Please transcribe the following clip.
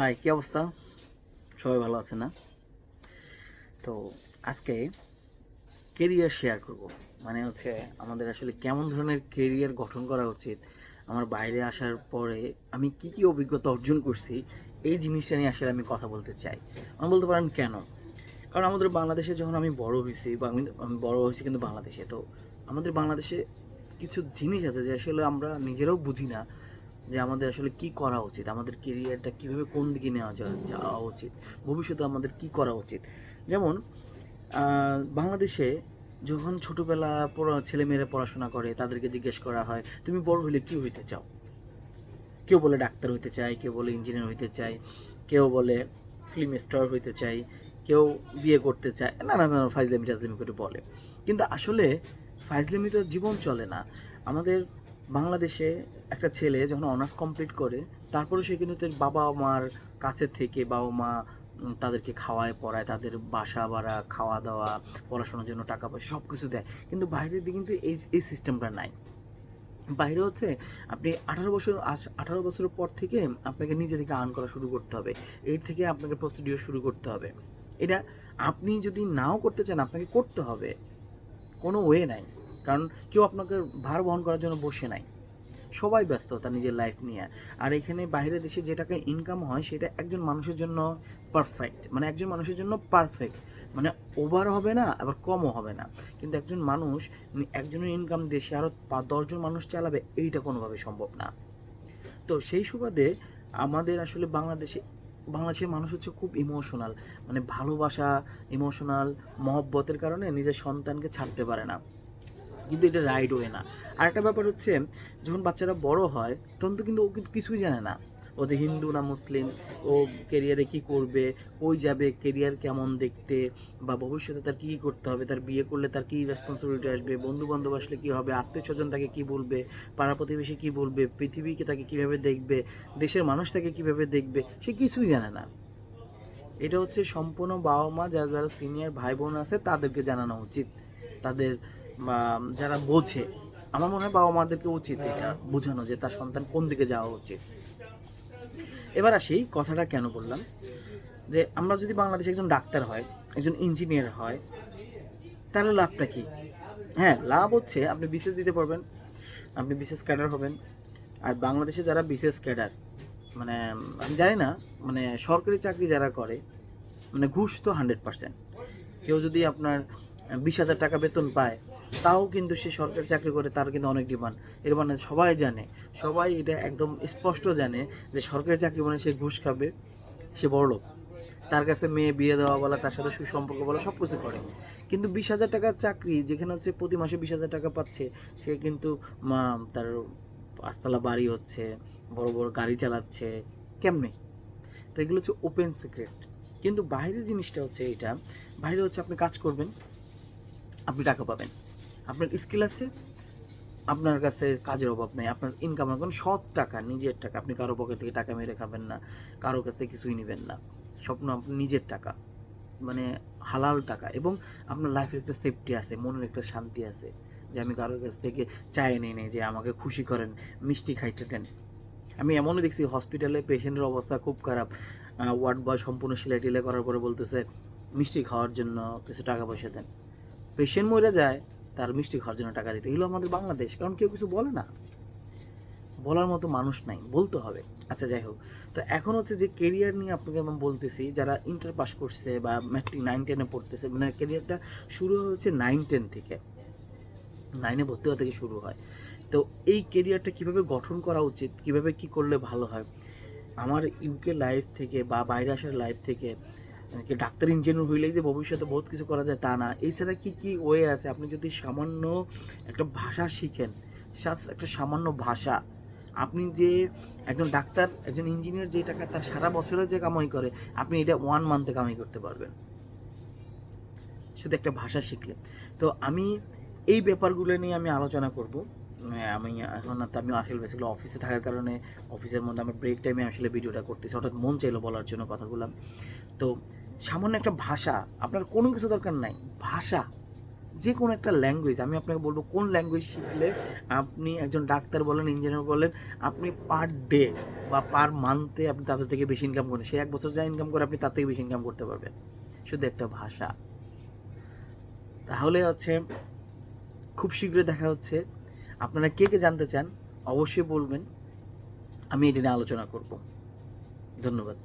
High কী অবস্থা? সবাই ভালো আছে না? তো আজকে কেরিয়ার শেয়ার করব। মানে হচ্ছে আমাদের আসলে কেমন ধরনের কেরিয়ার গঠন করা উচিত আমার বাইরে আসার পরে আমি কি কি অভিজ্ঞতা অর্জন করছি এই জিনিসটা নিয়ে আসলে আমি কথা বলতে চাই। আমি বলতে পারেন কেন? কারণ আমাদের বাংলাদেশে যখন আমি বড় হয়েছি বা আমি আমি বড় হয়েছি কিন্তু বাংলাদেশে তো আমাদের বাংলাদেশে কিছু জিনিস আছে যে আসলে আমরা নিজেরাও বুঝি না। যে আমাদের আসলে কি করা উচিত? আমাদের কেরিয়ারটা কীভাবে কোন দিকে নেওয়া যাওয়া উচিত? ভবিষ্যতে আমাদের কি করা উচিত? যেমন বাংলাদেশে যখন ছোটোবেলা পড়া, ছেলেমেয়েরা পড়াশোনা করে, তাদেরকে জিজ্ঞেস করা হয়, তুমি বড় হলে কি হইতে চাও? কেউ বলে ডাক্তার হইতে চায় কেউ বলে ইঞ্জিনিয়ার হইতে চায় কেউ বলে ফিল্ম স্টার হইতে চাই, কেউ বিয়ে করতে চায়, নানা নানা ফাইজলামি টাজলামি করে বলে। কিন্তু আসলে ফাইজলামি তো জীবন চলে না। আমাদের বাংলাদেশে একটা ছেলে যখন অনার্স কমপ্লিট করে তারপরে সে কিন্তু তার বাবা মার কাছে থেকে বাবা মা তাদেরকে খাওয়ায়, পড়ায়, তাদের বাসা ভাড়া খাওয়া দাওয়া পড়াশোনার জন্য টাকা পয়সা সব কিছু দেয়। কিন্তু বাইরের দিকে কিন্তু এই এই সিস্টেমটা নাই। বাইরে হচ্ছে আপনি আঠারো বছর আঠারো বছরের পর থেকে আপনাকে নিজে থেকে আর্ন করা শুরু করতে হবে। এর থেকে আপনাকে প্রসিডিওর শুরু করতে হবে। এটা আপনি যদি নাও করতে চান, আপনাকে করতে হবে। কোনো ওয়ে নাই। কারণ কেউ আপনাকে ভার বহন করার জন্য বসে নাই। সবাই ব্যস্ত তার নিজের লাইফ নিয়ে। আর এখানে বাইরের দেশে যে টাকা ইনকাম হয়, সেটা একজন মানুষের জন্য পারফেক্ট মানে একজন মানুষের জন্য পারফেক্ট মানে ওভার হবে না, আবার কমও হবে না। কিন্তু একজন মানুষ একজনের ইনকাম দেশে আরও দশজন মানুষ চালাবে, এইটা কোনোভাবে সম্ভব না। তো সেই সুবাদে আমাদের আসলে বাংলাদেশে, বাংলাদেশের মানুষ হচ্ছে খুব ইমোশনাল মানে ভালোবাসা ইমোশনাল মহব্বতের কারণে নিজের সন্তানকে ছাড়তে পারে না। কিন্তু এটা রাইট ওয়ে না। আর একটা ব্যাপার হচ্ছে, যখন বাচ্চারা বড় হয়, তখন তো কিন্তু ও কিন্তু কিছুই জানে না। ও যে হিন্দু না মুসলিম, ও কেরিয়ারে কি করবে, কই যাবে কেরিয়ার কেমন দেখতে, বা ভবিষ্যতে তার কী করতে হবে, তার বিয়ে করলে তার কী রেসপন্সিবিলিটি আসবে বন্ধু বান্ধব আসলে কী হবে আত্মীয় স্বজন তাকে কী বলবে, পাড়া প্রতিবেশী কী বলবে, পৃথিবীকে তাকে কীভাবে দেখবে, দেশের মানুষ তাকে কীভাবে দেখবে, সে কিছুই জানে না। এটা হচ্ছে সম্পূর্ণ বাবা মা যারা যারা সিনিয়র ভাই বোন আছে, তাদেরকে জানানো উচিত। তাদের যারা বোঝে, আমার মনে হয় বাবা মাদেরকে উচিত এটা বোঝানো যে তার সন্তান কোন দিকে যাওয়া উচিত। এবার আসি কথাটা কেন বললাম? যে আমরা যদি বাংলাদেশে একজন ডাক্তার হয়, একজন ইঞ্জিনিয়ার হয়, তাহলে লাভটা কি? হ্যাঁ লাভ হচ্ছে আপনি বিশেষ দিতে পারবেন, আপনি বিশেষ ক্যাডার হবেন। আর বাংলাদেশে যারা বিশেষ ক্যাডার মানে আমি জানি না মানে সরকারি চাকরি যারা করে মানে ঘুষ তো হান্ড্রেড পার্সেন্ট কেউ যদি আপনার বিশ হাজার টাকা বেতন পায় তাও কিন্তু সে সরকারি চাকরি করে, তার কিন্তু অনেক ডিমান্ড এর মানে সবাই জানে, সবাই এটা একদম স্পষ্ট জানে যে সরকারি চাকরি মানে সে ঘুষ খাবে, সে বড় লোক। তার কাছে মেয়ে বিয়ে দেওয়া বলা, তার সাথে সুসম্পর্ক বলা সব কিছু করে। কিন্তু বিশ হাজার টাকার চাকরি, যেখানে হচ্ছে প্রতি মাসে বিশ হাজার টাকা পাচ্ছে, সে কিন্তু তার পাঁচতলা বাড়ি হচ্ছে, বড় বড় গাড়ি চালাচ্ছে, কেমনে? তো এগুলো হচ্ছে ওপেন সিক্রেট কিন্তু বাইরের জিনিসটা হচ্ছে এটা বাইরে হচ্ছে আপনি কাজ করবেন, আপনি টাকা পাবেন। আপনার স্কিল আছে, আপনার কাছে কাজের অভাব নেই, আপনার ইনকাম এখন সৎ টাকা, নিজের টাকা, আপনি কারও পকেট থেকে টাকা মেরে খাবেন না, কারও কাছ থেকে কিছুই নেবেন না, স্বপ্ন আপনার নিজের টাকা মানে হালাল টাকা এবং আপনার লাইফের একটা সেফটি আছে, মনের একটা শান্তি আছে, যে আমি কারোর কাছ থেকে চাই নেই নেই, যে আমাকে খুশি করেন, মিষ্টি খাইতে দেন আমি এমনও দেখছি হসপিটালে পেশেন্টের অবস্থা খুব খারাপ ওয়ার্ড বয় সম্পূর্ণ সিলাই টিলাই করার পরে বলতেছে, মিষ্টি খাওয়ার জন্য কিছু টাকা পয়সা দেন। পেশেন্ট মরে যায় তার মিষ্টি খাওয়ার জন্য টাকা দিতে। এগুলো আমাদের বাংলাদেশ, কারণ কেউ কিছু বলে না। বলার মতো মানুষ নাই, বলতে হবে। আচ্ছা যাই হোক। তো এখন হচ্ছে যে কেরিয়ার নিয়ে আপনাকে আমি বলতেছি, যারা ইন্টার পাস করছে বা ম্যাট্রিক নাইন টেনে পড়তেছে মানে কেরিয়ারটা শুরু হয়েছে নাইন টেন থেকে। নাইনে ভর্তি হওয়া থেকে শুরু হয়। তো এই কেরিয়ারটা কীভাবে গঠন করা উচিত, কীভাবে কি করলে ভালো হয়? আমার ইউকে লাইফ থেকে বা বাইরে আসার লাইফ থেকে কি ডাক্তার ইঞ্জিনিয়ার হইলেই যে ভবিষ্যতে বহুত কিছু করা যায় তা না। এছাড়া কি কি ওয়ে আছে? আপনি যদি সামান্য একটা ভাষা শিখেন একটা সামান্য ভাষা, আপনি যে একজন ডাক্তার, একজন ইঞ্জিনিয়ার যে টাকা তার সারা বছরে যে কামাই করে, আপনি এটা ওয়ান মান্থে কামাই করতে পারবেন। শুধু একটা ভাষা শিখলে। তো আমি এই ব্যাপারগুলো নিয়ে আমি আলোচনা করব। আমি, এখন আমি আসলে বেসিক্যালি অফিসে থাকার কারণে অফিসের মধ্যে আমি ব্রেক টাইমে আসলে ভিডিওটা করতেছি। হঠাৎ মন চাইলো বলার জন্য কথাগুলো তো সামান্য একটা ভাষা, আপনার কোনো কিছু দরকার নাই। ভাষা যে কোনো একটা ল্যাঙ্গুয়েজ আমি আপনাকে বলব কোন ল্যাঙ্গুয়েজ শিখলে আপনি একজন ডাক্তার বলেন ইঞ্জিনিয়ার বলেন, আপনি পার ডে বা পার মান্থে আপনি তাদের থেকে বেশি ইনকাম করেন সে এক বছর যা ইনকাম করে আপনি তার থেকে বেশি ইনকাম করতে পারবেন। শুধু একটা ভাষা। তাহলে হচ্ছে খুব শীঘ্রই দেখা হচ্ছে। আপনারা কে কে জানতে চান অবশ্যই বলবেন। আমি এটা নিয়ে আলোচনা করব। ধন্যবাদ।